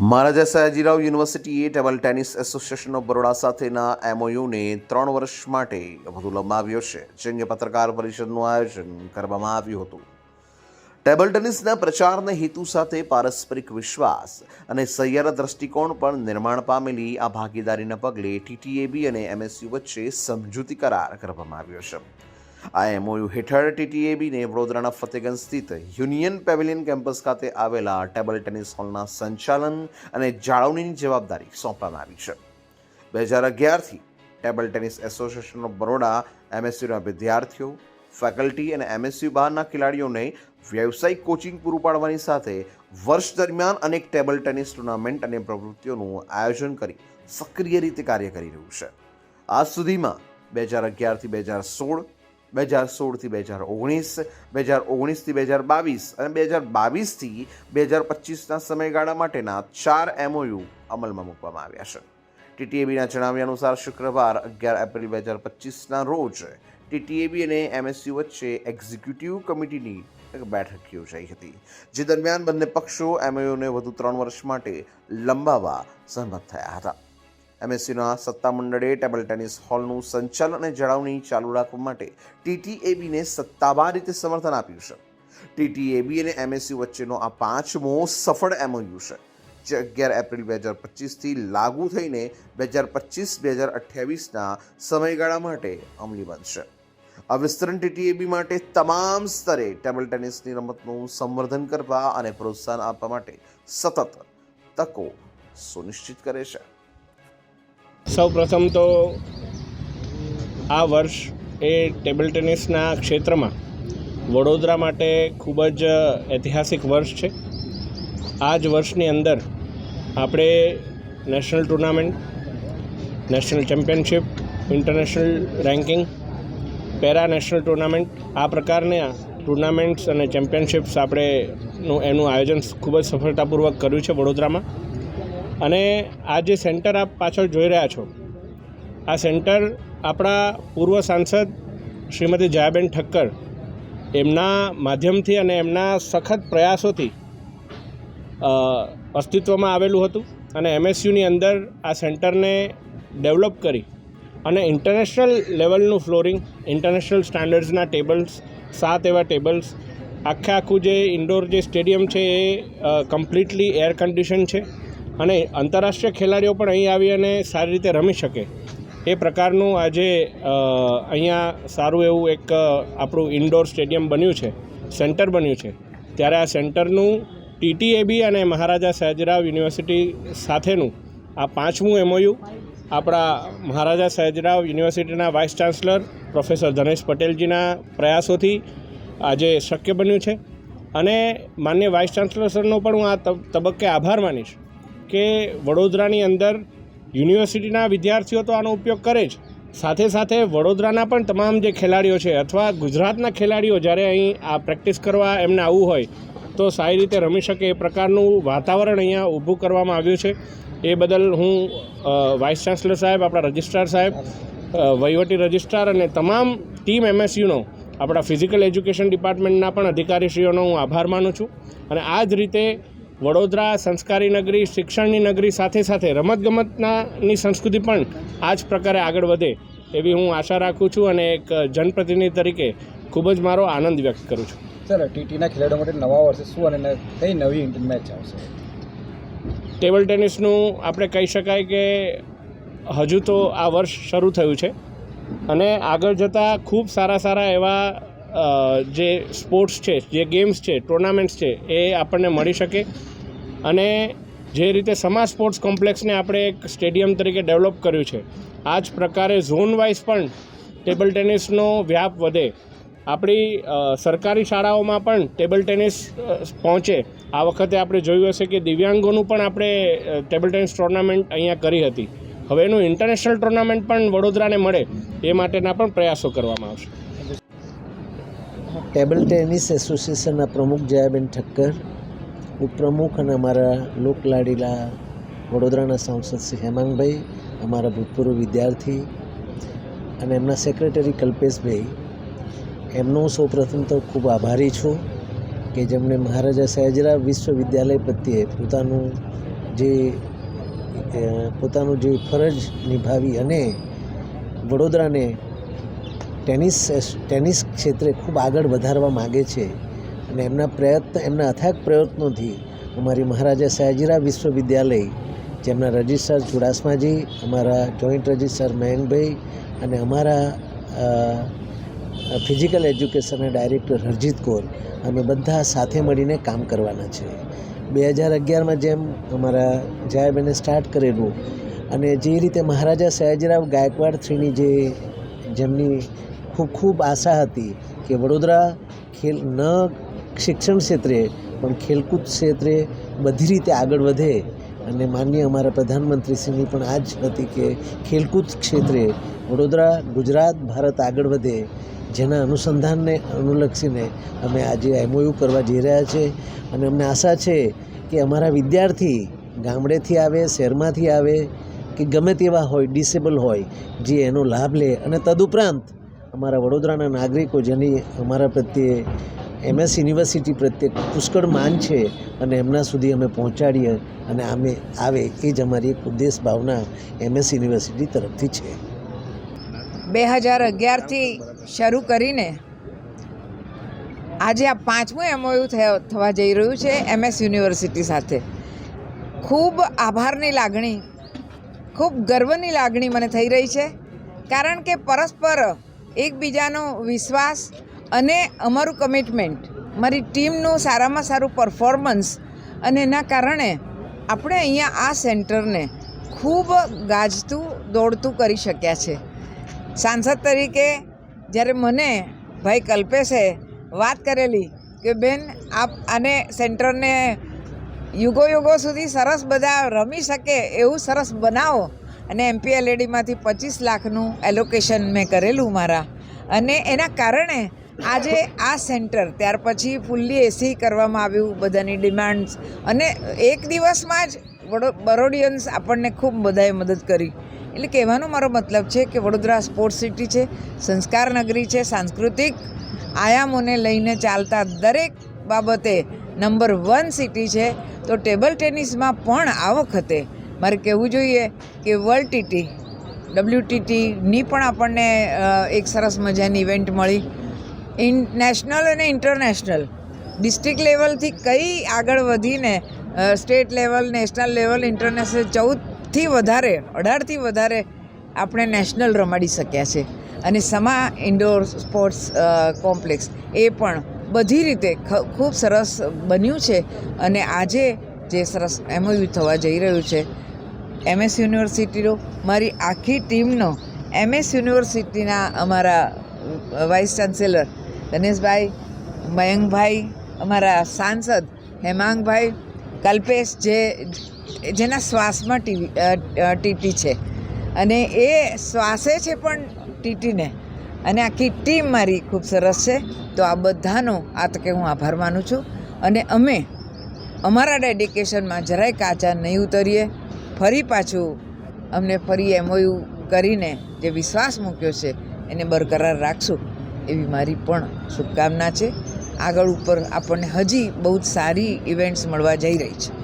મહારાજા સયાજીરાવ યુનિવર્સિટીએ table tennis association of Baroda સાથેના એમઓયુને ત્રણ વર્ષ માટે વધુ લંબાવ્યો છે જે પત્રકાર પરિષદનું આયોજન કરવામાં આવ્યું હતું. ટેબલ ટેનિસના પ્રચારના હેતુ સાથે પારસ્પરિક વિશ્વાસ અને સહિયાર દ્રષ્ટિકોણ પણ નિર્માણ પામેલી આ ભાગીદારીના પગલે ટીટીએબી અને એમએસયુ વચ્ચે સમજૂતી કરાર કરવામાં આવ્યો છે. આ એમઓયુ હેઠળ ટીટીએબીને વડોદરાના ફતેગંજ સ્થિત યુનિયન પેવેલિયન કેમ્પસ ખાતે આવેલા ટેબલ ટેનિસ હોલના સંચાલન અને જાળવણીની જવાબદારી સોંપવામાં આવી છે. બે હજાર અગિયારથી table tennis association of Baroda એમએસયુના વિદ્યાર્થીઓ, ફેકલ્ટી અને એમએસયુ બહારના ખેલાડીઓને વ્યવસાયિક કોચિંગ પૂરું પાડવાની સાથે વર્ષ દરમિયાન અનેક ટેબલ ટેનિસ ટુર્નામેન્ટ અને પ્રવૃત્તિઓનું આયોજન કરી સક્રિય રીતે કાર્ય કરી રહ્યું છે. આજ સુધીમાં બે હજાર અગિયારથી બે હજાર સોળ બે હજાર સોળથી બે હજાર ઓગણીસ, બે હજાર ઓગણીસથી બે હજાર બાવીસ અને બે હજાર બાવીસથી બે હજાર પચીસના સમયગાળા માટેના ચાર એમઓયુ અમલમાં મૂકવામાં આવ્યા છે. ટીટીએબીના જણાવ્યા અનુસાર શુક્રવાર અગિયાર એપ્રિલ બે હજાર પચીસના રોજ ટીટીએબી અને એમએસયુ વચ્ચે એક્ઝિક્યુટિવ કમિટીની એક બેઠક યોજાઈ હતી, જે દરમિયાન બંને પક્ષો એમઓયુને વધુ ત્રણ વર્ષ માટે લંબાવવા સહમત થયા હતા. એમએસસીના સત્તામંડળે ટેબલ ટેનિસ હોલનું સંચાલન અને જાળવણી ચાલુ રાખવા માટે ટીટીએબીને સત્તાવાર રીતે સમર્થન આપ્યું છે. ટીટીએબી અને એમએસયુ વચ્ચેનો આ પાંચમો સફળ એમઓયુ છે, જે અગિયાર એપ્રિલ બે હજાર પચીસથી લાગુ થઈને બે હજાર પચીસ બે હજાર અઠ્યાવીસના સમયગાળા માટે અમલી બનશે. આ વિસ્તરણ ટીટીએબી માટે તમામ સ્તરે ટેબલ ટેનિસની રમતનું સંવર્ધન કરવા અને પ્રોત્સાહન આપવા માટે સતત તકો સુનિશ્ચિત કરે છે. સૌ પ્રથમ તો આ વર્ષ એ ટેબલ ટેનિસના ક્ષેત્રમાં વડોદરા માટે ખૂબ જ ઐતિહાસિક વર્ષ છે. આ જ વર્ષની અંદર આપણે national tournament, national championship, international ranking, para national tournament, આ પ્રકારના ટુર્નામેન્ટ્સ અને ચેમ્પિયનશિપ્સ આપણે એનું આયોજન ખૂબ જ સફળતાપૂર્વક કર્યું છે વડોદરામાં. અને આ જે સેન્ટર આપ પાછળ જોઈ રહ્યા છો, આ સેન્ટર આપણા પૂર્વ સાંસદ શ્રીમતી જયાબેન ઠક્કર એમના માધ્યમથી અને એમના સખત પ્રયાસોથી અસ્તિત્વમાં આવેલું હતું અને એમએસયુની અંદર આ સેન્ટરને ડેવલપ કરી અને ઇન્ટરનેશનલ લેવલનું ફ્લોરિંગ, ઇન્ટરનેશનલ સ્ટાન્ડર્ડ્સના ટેબલ્સ, સાત એવા ટેબલ્સ, આખે આખું જે ઇન્ડોર જે સ્ટેડિયમ છે એ કમ્પ્લીટલી એર કન્ડિશન છે. અને આંતરરાષ્ટ્રીય ખેલાડીઓ પણ અહીં આવી અને સારી રીતે રમી શકે. એ પ્રકારનું આજે અહીંયા સારું એવું એક આપણું ઇન્ડોર સ્ટેડિયમ બન્યું છે સેન્ટર બન્યું છે. ત્યારે આ સેન્ટરનું ટીટીએબી અને મહારાજા સયાજીરાવ યુનિવર્સિટી સાથેનું આ પાંચમું એમઓયુ આપણા મહારાજા સયાજીરાવ યુનિવર્સિટીના વાઇસ ચાન્સલર પ્રોફેસર ધનેશ પટેલજીના પ્રયાસોથી આજે શક્ય બન્યું છે. અને માન્ય વાઇસ ચાન્સલર સરનો પણ હું આ તબ- તબક્કે આભાર માનીશ. કે વડોદરાની અંદર યુનિવર્સિટીના વિદ્યાર્થીઓ તો આનો ઉપયોગ કરે જ. સાથે સાથે વડોદરાના પણ તમામ જે ખેલાડીઓ છે અથવા ગુજરાતના ખેલાડીઓ જ્યારે અહીં આ પ્રેક્ટિસ કરવા એમને આવવું હોય, તો સારી રીતે રમી શકે એ પ્રકારનું વાતાવરણ અહીંયા ઊભું કરવામાં આવ્યું છે. એ બદલ હું વાઇસ ચાન્સલર સાહેબ, આપણા રજિસ્ટ્રાર સાહેબ વહીવટી રજિસ્ટ્રાર અને તમામ ટીમ એમએસયુનો, આપણા ફિઝિકલ એજ્યુકેશન ડિપાર્ટમેન્ટના પણ અધિકારીશ્રીઓનો હું આભાર માનું છું. અને આ જ રીતે વડોદરા સંસ્કારી નગરી શિક્ષણની નગરી સાથે સાથે રમતગમતનાની સંસ્કૃતિ પણ આ જ પ્રકારે આગળ વધે એવી હું આશા રાખું છું અને એક જનપ્રતિનિધિ તરીકે ખૂબ જ મારો આનંદ વ્યક્ત કરું છું. સર ટીટીના ખેલાડીઓ માટે નવા વર્ષે શું અને કઈ નવી મેચ આવશે? ટેબલ ટેનિસનું આપણે કહી શકાય કે હજુ તો આ વર્ષ શરૂ થયું છે અને આગળ જતાં ખૂબ સારા સારા એવા જે સ્પોર્ટ્સ છે જે ગેમ્સ છે ટુર્નામેન્ટ્સ છે એ આપણને મળી શકે અને જે રીતે સમા સ્પોર્ટ્સ કોમ્પ્લેક્સને આપણે એક સ્ટેડિયમ તરીકે ડેવલપ કર્યું છે આ જ પ્રકારે ઝોન વાઇઝ પણ ટેબલ ટેનિસનો વ્યાપ વધે. આપણી સરકારી શાળાઓમાં પણ ટેબલ ટેનિસ પહોંચે. આ વખતે આપણે જોયું હશે કે દિવ્યાંગોનું પણ આપણે ટેબલ ટેનિસ ટુર્નામેન્ટ અહીંયા કરી હતી. હવે એનું ઇન્ટરનેશનલ ટુર્નામેન્ટ પણ વડોદરાને મળે, એ માટેના પણ પ્રયાસો કરવામાં આવશે. ટેબલ ટેનિસ એસોસિએશનના પ્રમુખ જયાબેન ઠક્કર ઉપપ્રમુખ અને અમારા લોકલાડીલા વડોદરાના સાંસદ શ્રી હેમાંગભાઈ, અમારા ભૂતપૂર્વ વિદ્યાર્થી અને એમના સેક્રેટરી કલ્પેશભાઈ. એમનો હું સૌપ્રથમ તો ખૂબ આભારી છું કે જેમણે મહારાજા સયાજીરાવ વિશ્વવિદ્યાલય પ્રત્યે પોતાનું જે પોતાનું જે ફરજ નિભાવી અને વડોદરાને ટેનિસ ટેનિસ ક્ષેત્રે ખૂબ આગળ વધારવા માગે છે. અને એમના પ્રયત્ન, એમના અથાગ પ્રયત્નોથી અમારી મહારાજા સયાજીરાવ વિશ્વવિદ્યાલય, જેમના રજિસ્ટ્રાર ચુડાસમાજી, અમારા જોઈન્ટ રજિસ્ટ્રાર મયંકભાઈ અને અમારા ફિઝિકલ એજ્યુકેશનના ડાયરેક્ટર હરજીત કૌર અમે બધા સાથે મળીને કામ કરવાના છે. બે હજાર અગિયારમાં જેમ અમારા જયાબેને સ્ટાર્ટ કરેલું અને જે રીતે મહારાજા સયાજીરાવ ગાયકવાડ થ્રીની જે, જેમની ખૂબ ખૂબ આશા હતી કે વડોદરા ખેલ ન શિક્ષણ ક્ષેત્રે, પણ ખેલકૂદ ક્ષેત્રે બધી રીતે આગળ વધે અને માનનીય અમારા પ્રધાનમંત્રીશ્રીની પણ આ જ હતી કે ખેલકૂદ ક્ષેત્રે વડોદરા, ગુજરાત, ભારત આગળ વધે, જેના અનુસંધાનને અનુલક્ષીને અમે આજે એમઓયુ કરવા જઈ રહ્યા છે. અને અમને આશા છે કે અમારા વિદ્યાર્થી ગામડેથી આવે, શહેરમાંથી આવે, કે ગમે તેવા હોય, ડિસેબલ હોય, જે એનો લાભ લે. અને તદુપરાંત અમારા વડોદરાના નાગરિકો જેની અમારા પ્રત્યે એમએસ યુનિવર્સિટી પ્રત્યે પુષ્કળ માન છે અને એમના સુધી અમે પહોંચાડીએ અને અમે આવે એ જ અમારી એક ઉદ્દેશ ભાવના એમએસ યુનિવર્સિટી તરફથી છે. બે હજાર અગિયારથી શરૂ કરીને આજે આ પાંચમું એમઓયુ થવા જઈ રહ્યું છે એમએસ યુનિવર્સિટી સાથે. ખૂબ આભારની લાગણી, ખૂબ ગર્વની લાગણી મને થઈ રહી છે, કારણ કે પરસ્પર એકબીજાનો વિશ્વાસ અને અમારું કમિટમેન્ટ મારી ટીમનું સારામાં સારું પરફોર્મન્સ અને એના કારણે આપણે અહીંયા આ સેન્ટરને ખૂબ ગાજતું, દોડતું કરી શક્યા છે. સાંસદ તરીકે જ્યારે મને ભાઈ કલ્પેશે વાત કરેલી કે, બેન, આપ આને સેન્ટરને યુગો યુગો સુધી સરસ બધા રમી શકે એવું સરસ બનાવો. અને એમપીએલએડીમાંથી પચીસ લાખનું એલોકેશન મેં કરેલું મારા. અને એના કારણે આજે આ સેન્ટર, ત્યાર પછી ફૂલ્લી એસી કરવામાં આવ્યું, બધાની ડિમાન્ડ્સ. અને એક દિવસમાં જ બરોડિયન્સ આપણને ખૂબ બધાએ મદદ કરી. એટલે કહેવાનો મારો મતલબ છે કે વડોદરા સ્પોર્ટ્સ સિટી છે, સંસ્કાર નગરી છે, સાંસ્કૃતિક આયામોને લઈને ચાલતા દરેક બાબતે નંબર વન સિટી છે. તો ટેબલ ટેનિસમાં પણ આ વખતે મારે કહેવું જોઈએ કે વર્લ્ડ ટીટી ડબલ્યુટીટીની પણ આપણને એક સરસ મજાની ઇવેન્ટ મળી. ઇન નેશનલ અને ઇન્ટરનેશનલ ડિસ્ટ્રિક્ટ લેવલથી કઈ આગળ વધીને state level national level international ચૌદથી વધારે અઢારથી વધારે આપણે નેશનલ રમાડી શક્યા છે. અને સમા ઇન્ડોર સ્પોર્ટ્સ કોમ્પ્લેક્સ એ પણ બધી રીતે ખૂબ સરસ બન્યું છે. અને આજે જે સરસ એમઓયુ થવા જઈ રહ્યું છે એમએસ યુનિવર્સિટીનો મારી આખી ટીમનો એમએસ યુનિવર્સિટીના અમારા વાઇસ ચાન્સેલર ગણેશભાઈ મયંકભાઈ, અમારા સાંસદ હેમાંગભાઈ, કલ્પેશ જે, જેના શ્વાસમાં ટીવી ટીટી છે. અને એ શ્વાસે છે પણ ટીટીને. અને આખી ટીમ મારી ખૂબ સરસ છે. તો આ બધાનો આ તકે હું આભાર માનું છું. અને અમે અમારા ડેડિકેશનમાં જરાય કાચા નહીં ઉતરીએ. ફરી પાછું અમને ફરી એમઓયુ કરીને જે વિશ્વાસ મૂક્યો છે, એને બરકરાર રાખશું. એવી મારી પણ શુભકામના છે. આગળ ઉપર આપણને હજી બહુ જ સારી ઇવેન્ટ્સ મળવા જઈ રહી છે.